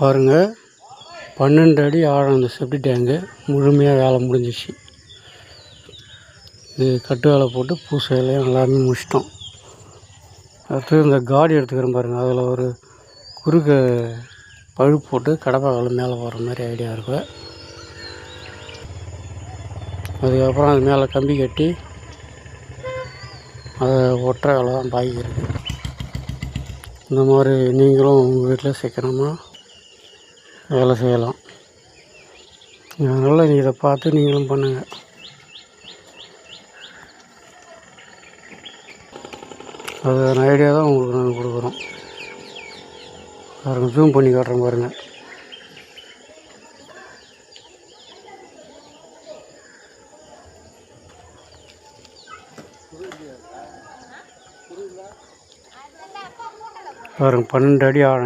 பாருங்கள் பன்னெண்டு அடி ஆழம் அந்த செப்டி டேங்கு முழுமையாக வேலை முடிஞ்சிச்சு. இது கட்டு வேலை போட்டு பூசை வேலையும் எல்லாமே முடிச்சிட்டோம். அடுத்து இந்த காடி எடுத்துக்கிறேன் பாருங்கள் அதில் ஒரு குறுக்க பழுப்பு போட்டு கடப்பாக்கில் மேலே போகிற மாதிரி ஐடியா இருக்கு. அதுக்கப்புறம் அது மேலே கம்பி கட்டி அதை ஒட்டுற வேலை தான் பாக்கி இருக்குது இந்த மாதிரி நீங்களும் உங்கள் வீட்டில் சீக்கிரமாக வேலை செய்யலாம். அதனால் இதை பார்த்து நீங்களும் பண்ணுங்கள் அது ஐடியா தான் உங்களுக்கு நாங்கள் கொடுக்குறோம். பாருங்கள் ஜூம் பண்ணி காட்டுறேன் பாருங்கள் பாருங்கள் பன்னெண்டு அடி ஆழம்.